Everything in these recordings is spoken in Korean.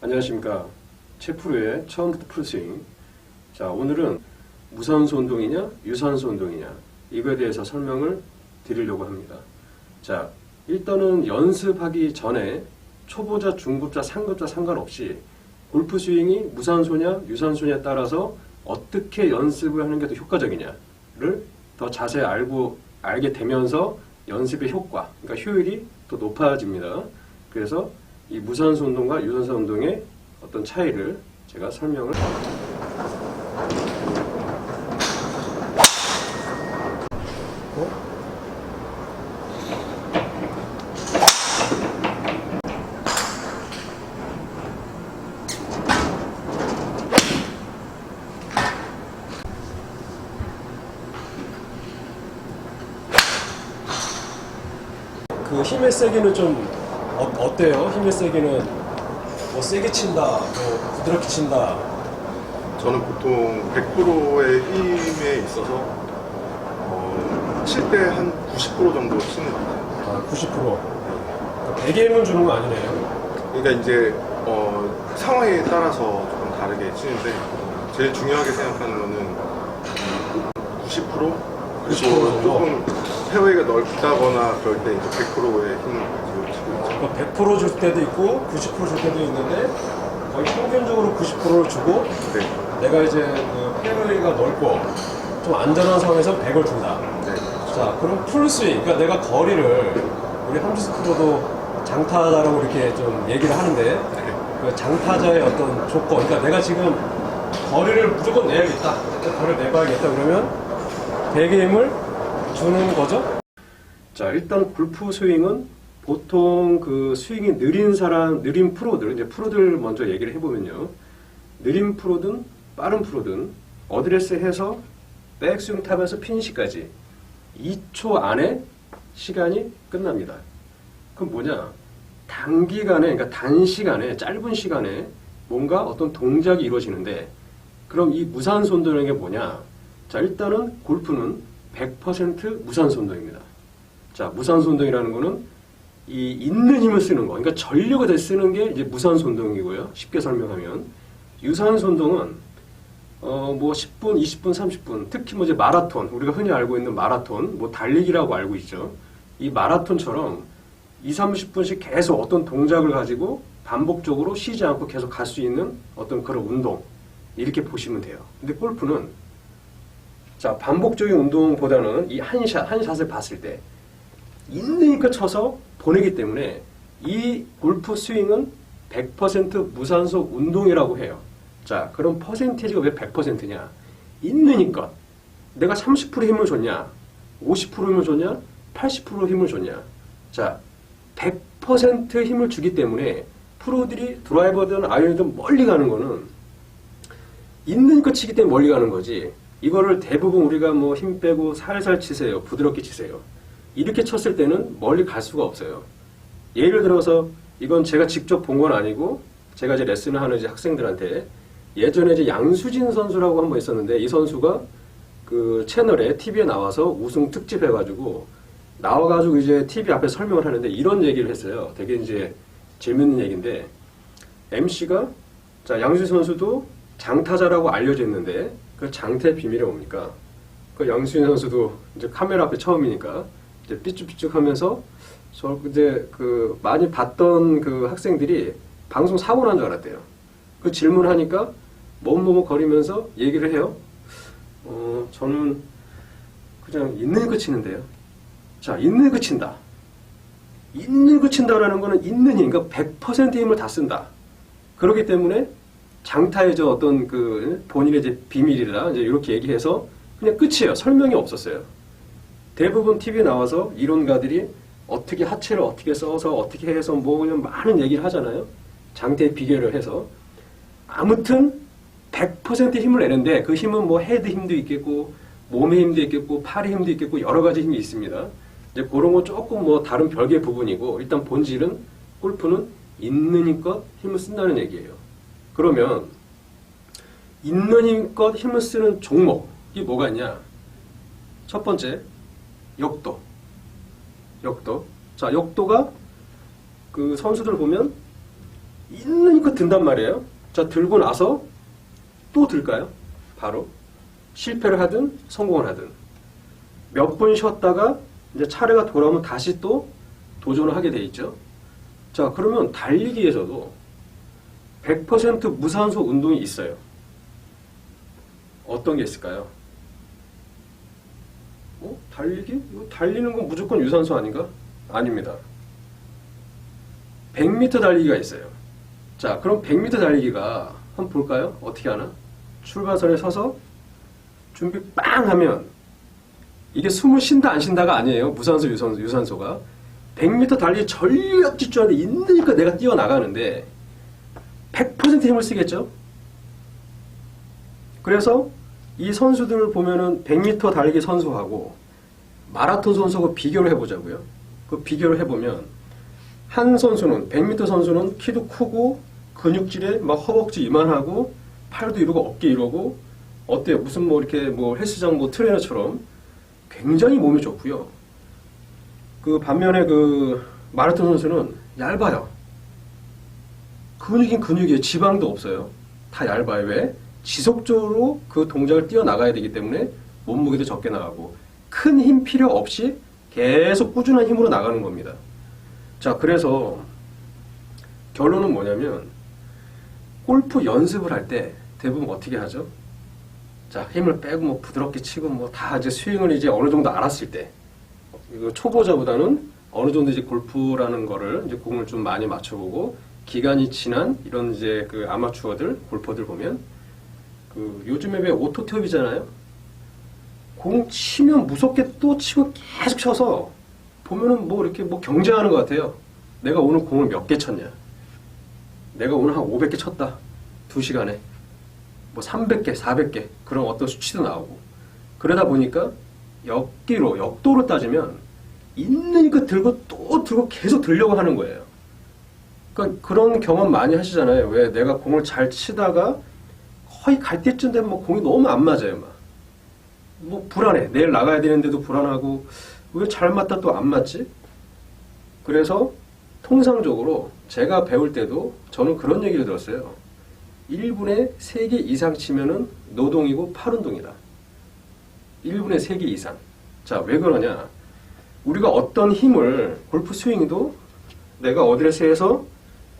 안녕하십니까. 최프로의 처음부터 풀스윙. 자, 오늘은 무산소 운동이냐, 유산소 운동이냐, 이거에 대해서 설명을 드리려고 합니다. 자, 일단은 연습하기 전에 초보자, 중급자, 상급자 상관없이 골프 스윙이 무산소냐, 유산소냐에 따라서 어떻게 연습을 하는 게 더 효과적이냐를 더 자세히 알고, 알게 되면서 연습의 효과, 그러니까 효율이 더 높아집니다. 그래서 이 무산소 운동과 유산소 운동의 어떤 차이를 제가 설명을 그 힘의 세기는 좀 어, 때요 힘의 세기는 뭐 세게 친다, 뭐 부드럽게 친다. 저는 보통 100%의 힘에 있어서 어, 칠때 한 90% 정도 치는 것 같아요. 아, 90%. 100의 힘을 주는 거 아니네요. 그러니까 이제 어, 상황에 따라서 조금 다르게 치는데 제일 중요하게 생각하는 거는 90% 90% 그리고 정도? 조금 페어웨이가 넓다거나 그럴 때 이제 100%의 힘을 가지고 치고 있죠. 그러니까 100%줄 때도 있고 90%줄 때도 있는데 거의 평균적으로 90%를 주고 네. 내가 이제 그 페어웨이가 넓고 좀 안전한 상황에서 100을 준다. 네. 자, 그럼 풀스윙. 그러니까 내가 거리를 우리 함지스 프로도 장타자라고 이렇게 좀 얘기를 하는데 네. 그 장타자의 어떤 조건. 그러니까 내가 지금 거리를 무조건 내야겠다. 거리를 내봐야겠다. 그러면 100의 힘을 주는 거죠. 자, 일단 골프 스윙은 보통 그 스윙이 느린 사람, 느린 프로들, 이제 프로들 먼저 얘기를 해보면요. 느린 프로든 빠른 프로든 어드레스 해서 백스윙 타면서 피니시까지 2초 안에 시간이 끝납니다. 그럼 뭐냐? 단기간에, 그러니까 단시간에, 짧은 시간에 뭔가 어떤 동작이 이루어지는데, 그럼 이 무산소 운동이라는 게 뭐냐? 자, 일단은 골프는 100% 무산소 운동입니다. 자, 무산소 운동이라는 거는 이 있는 힘을 쓰는 거, 그러니까 전력을 다 쓰는 게 이제 무산소 운동이고요. 쉽게 설명하면. 유산소 운동은 어, 뭐 10분, 20분, 30분, 특히 뭐 이제 마라톤, 우리가 흔히 알고 있는 마라톤, 뭐 달리기라고 알고 있죠. 이 마라톤처럼 2, 30분씩 계속 어떤 동작을 가지고 반복적으로 쉬지 않고 계속 갈 수 있는 어떤 그런 운동. 이렇게 보시면 돼요. 근데 골프는 자, 반복적인 운동보다는 이 한 샷, 한 샷을 봤을 때 있는 힘껏 쳐서 보내기 때문에 이 골프 스윙은 100% 무산소 운동이라고 해요. 자, 그럼 퍼센테이지가 왜 100%냐? 있는 힘껏. 내가 30% 힘을 줬냐? 50% 힘을 줬냐? 80% 힘을 줬냐? 자, 100% 힘을 주기 때문에 프로들이 드라이버든 아이언이든 멀리 가는 거는 있는 것 치기 때문에 멀리 가는 거지. 이거를 대부분 우리가 뭐 힘 빼고 살살 치세요. 부드럽게 치세요. 이렇게 쳤을 때는 멀리 갈 수가 없어요. 예를 들어서 이건 제가 직접 본 건 아니고 제가 이제 레슨을 하는 이제 학생들한테 예전에 이제 양수진 선수라고 한 번 있었는데 이 선수가 그 채널에 TV에 나와서 우승 특집 해가지고 나와가지고 이제 TV 앞에 설명을 하는데 이런 얘기를 했어요. 되게 이제 재밌는 얘기인데 MC가 자 양수진 선수도 장타자라고 알려져 있는데 그 장타의 비밀이 뭡니까? 그 양수진 선수도 이제 카메라 앞에 처음이니까 이제 삐쭉삐쭉 하면서 저 이제 그 많이 봤던 그 학생들이 방송 사고 난 줄 알았대요. 그 질문하니까 머뭇머뭇거리면서 얘기를 해요. 어 저는 그냥 있는 거 치는데요. 자 있는 거 친다. 있는 거 친다라는 거는 있는 힘, 그러니까 100% 힘을 다 쓴다. 그렇기 때문에 장타의 저 어떤 그 본인의 이제 비밀이다 이제 이렇게 얘기해서 그냥 끝이에요. 설명이 없었어요. 대부분 TV에 나와서 이론가들이 어떻게 하체를 어떻게 써서 어떻게 해서 뭐 그냥 많은 얘기를 하잖아요. 장태의 비결을 해서 아무튼 100% 힘을 내는데 그 힘은 뭐 헤드 힘도 있겠고 몸의 힘도 있겠고 팔의 힘도 있겠고 여러 가지 힘이 있습니다. 이제 그런 건 조금 뭐 다른 별개 부분이고 일단 본질은 골프는 있는 힘껏 힘을 쓴다는 얘기예요. 그러면 있는 힘껏 힘을 쓰는 종목이 뭐가 있냐? 첫 번째 역도. 역도. 자, 역도가 그 선수들 보면 있는 그 든단 말이에요. 자, 들고 나서 또 들까요? 바로 실패를 하든 성공을 하든 몇 분 쉬었다가 이제 차례가 돌아오면 다시 또 도전을 하게 돼 있죠. 자, 그러면 달리기에서도 100% 무산소 운동이 있어요. 어떤 게 있을까요? 어? 달리기? 이거 달리는 건 무조건 유산소 아닌가? 아닙니다. 100m 달리기가 있어요. 자, 그럼 100m 달리기가 한번 볼까요? 어떻게 하나? 출발선에 서서 준비 빵 하면 이게 숨을 쉰다 안 쉰다가 아니에요. 무산소 유산소, 유산소가 100m 달리기 전력 질주하는데 있으니까 내가 뛰어나가는데 100% 힘을 쓰겠죠? 그래서 이 선수들을 보면은 100m 달리기 선수하고 마라톤 선수하고 비교를 해보자고요. 그 비교를 해보면 한 선수는 100m 선수는 키도 크고 근육질에 막 허벅지 이만하고 팔도 이러고 어깨 이러고 어때요? 무슨 뭐 이렇게 뭐 헬스장 뭐 트레이너처럼 굉장히 몸이 좋고요. 그 반면에 그 마라톤 선수는 얇아요. 근육인 근육이에요. 지방도 없어요. 다 얇아요. 왜? 지속적으로 그 동작을 뛰어나가야 되기 때문에 몸무게도 적게 나가고 큰 힘 필요 없이 계속 꾸준한 힘으로 나가는 겁니다. 자, 그래서 결론은 뭐냐면 골프 연습을 할 때 대부분 어떻게 하죠? 자, 힘을 빼고 뭐 부드럽게 치고 뭐 다 이제 스윙을 이제 어느 정도 알았을 때 이거 초보자보다는 어느 정도 이제 골프라는 거를 이제 공을 좀 많이 맞춰보고 기간이 지난 이런 이제 그 아마추어들 골퍼들 보면 그 요즘에 왜 오토 티업이잖아요. 공 치면 무섭게 또 치고 계속 쳐서 보면은 뭐 이렇게 뭐 경쟁하는 것 같아요. 내가 오늘 공을 몇 개 쳤냐. 내가 오늘 한 500개 쳤다. 2시간에. 뭐 300개, 400개. 그런 어떤 수치도 나오고. 그러다 보니까 역기로, 역도로 따지면 있는 거 들고 또 들고 계속 들려고 하는 거예요. 그러니까 그런 경험 많이 하시잖아요. 왜 내가 공을 잘 치다가 거의 갈 때쯤 되면 뭐 공이 너무 안 맞아요. 막. 뭐 불안해. 내일 나가야 되는데도 불안하고 왜 잘 맞다 또 안 맞지? 그래서 통상적으로 제가 배울 때도 저는 그런 얘기를 들었어요. 1분에 3개 이상 치면은 노동이고 팔운동이다. 1분에 3개 이상. 자, 왜 그러냐? 우리가 어떤 힘을 골프 스윙도 내가 어디를 세서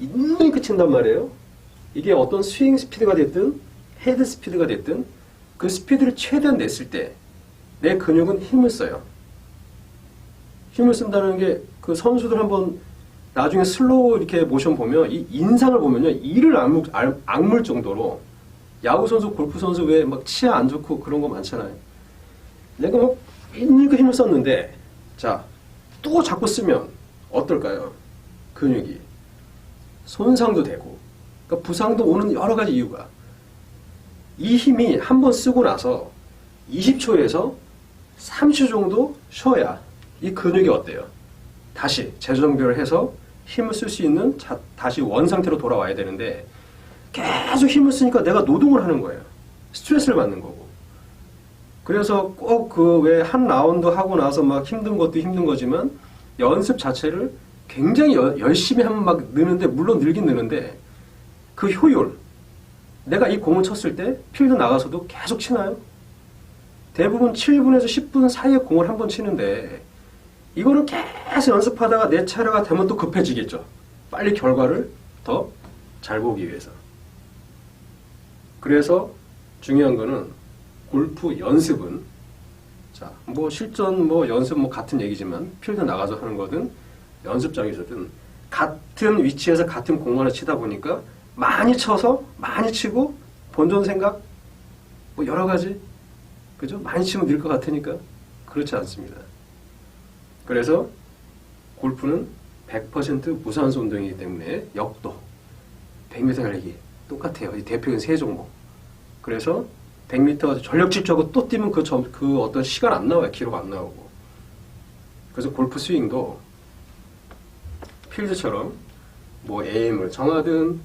있는 그 친단 말이에요. 이게 어떤 스윙 스피드가 됐든 헤드 스피드가 됐든 그 스피드를 최대한 냈을 때 내 근육은 힘을 써요. 힘을 쓴다는 게 그 선수들 한번 나중에 슬로우 이렇게 모션 보면 이 인상을 보면요 이를 악물, 알- 악물 정도로 야구 선수, 골프 선수 왜 막 치아 안 좋고 그런 거 많잖아요. 내가 막그 힘을 썼는데 자 또 자꾸 쓰면 어떨까요? 근육이 손상도 되고 그러니까 부상도 오는 여러 가지 이유가 이 힘이 한 번 쓰고 나서 20초에서 30초 정도 쉬어야 이 근육이 어때요? 다시 재정비를 해서 힘을 쓸 수 있는 자- 다시 원 상태로 돌아와야 되는데 계속 힘을 쓰니까 내가 노동을 하는 거예요. 스트레스를 받는 거고. 그래서 꼭 그 왜 한 라운드 하고 나서 막 힘든 것도 힘든 거지만 연습 자체를 굉장히 여- 열심히 하면 막 느는데 물론 늘긴 느는데 그 효율 내가 이 공을 쳤을 때 필드 나가서도 계속 치나요? 대부분 7분에서 10분 사이에 공을 한 번 치는데 이거는 계속 연습하다가 내 차례가 되면 또 급해지겠죠. 빨리 결과를 더 잘 보기 위해서. 그래서 중요한 거는 골프 연습은 자, 뭐 실전 뭐 연습 뭐 같은 얘기지만 필드 나가서 하는 거든 연습장에서든 같은 위치에서 같은 공간을 치다 보니까 많이 쳐서 많이 치고 본전 생각 뭐 여러 가지 그죠? 많이 치면 늘 것 같으니까 그렇지 않습니다. 그래서 골프는 100% 무산소 운동이기 때문에 역도, 100m 달리기 똑같아요. 이 대표적인 세 종목. 그래서 100m 전력 질주하고 또 뛰면 그, 점, 그 어떤 시간 안 나와요. 기록 안 나오고. 그래서 골프 스윙도 필드처럼 뭐 에임을 정하든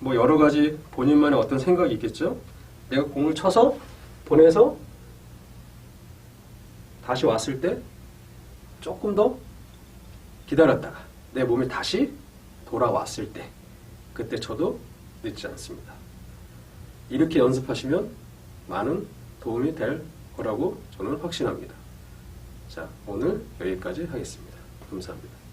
뭐 여러 가지 본인만의 어떤 생각이 있겠죠. 내가 공을 쳐서 보내서 다시 왔을 때 조금 더 기다렸다가 내 몸이 다시 돌아왔을 때 그때 쳐도 늦지 않습니다. 이렇게 연습하시면 많은 도움이 될 거라고 저는 확신합니다. 자, 오늘 여기까지 하겠습니다. 감사합니다.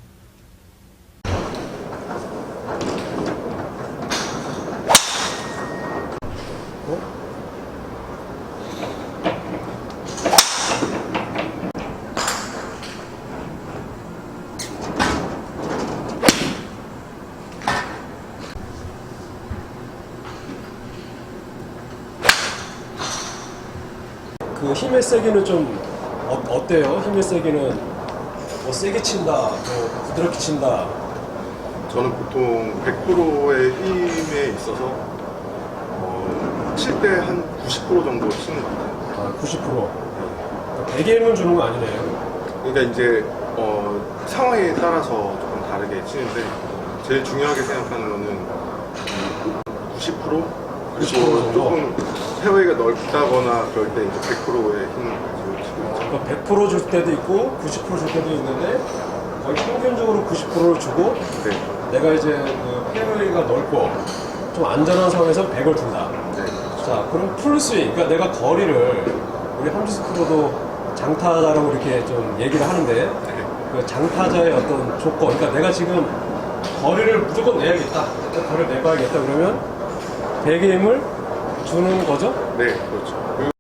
그 힘의 세기는 좀 어, 때요 힘의 세기는 뭐 세게 친다, 뭐 부드럽게 친다. 저는 보통 100%의 힘에 있어서 어, 칠 때 한 90% 정도 치는 것 같아요. 아, 90%. 대게 힘을 주는 거 아니네요. 그러니까 이제 어, 상황에 따라서 조금 다르게 치는데 제일 중요하게 생각하는 거는 90% 90% 그리고 정도? 조금 페어웨이가 넓다거나 그럴 때 이제 100%의 힘을 가지고 치고 있죠. 그러니까 100%줄 때도 있고 90%줄 때도 있는데 거의 평균적으로 90%를 주고 네. 내가 이제 그 페어웨이가 넓고 좀 안전한 상황에서 100을 준다. 네. 자, 그럼 풀스윙. 그러니까 내가 거리를 우리 함지수 프로도 장타자라고 이렇게 좀 얘기를 하는데 네. 그 장타자의 어떤 조건. 그러니까 내가 지금 거리를 무조건 내야겠다. 거리를 내봐야겠다. 그러면 대게 힘을 주는 거죠. 네, 그렇죠.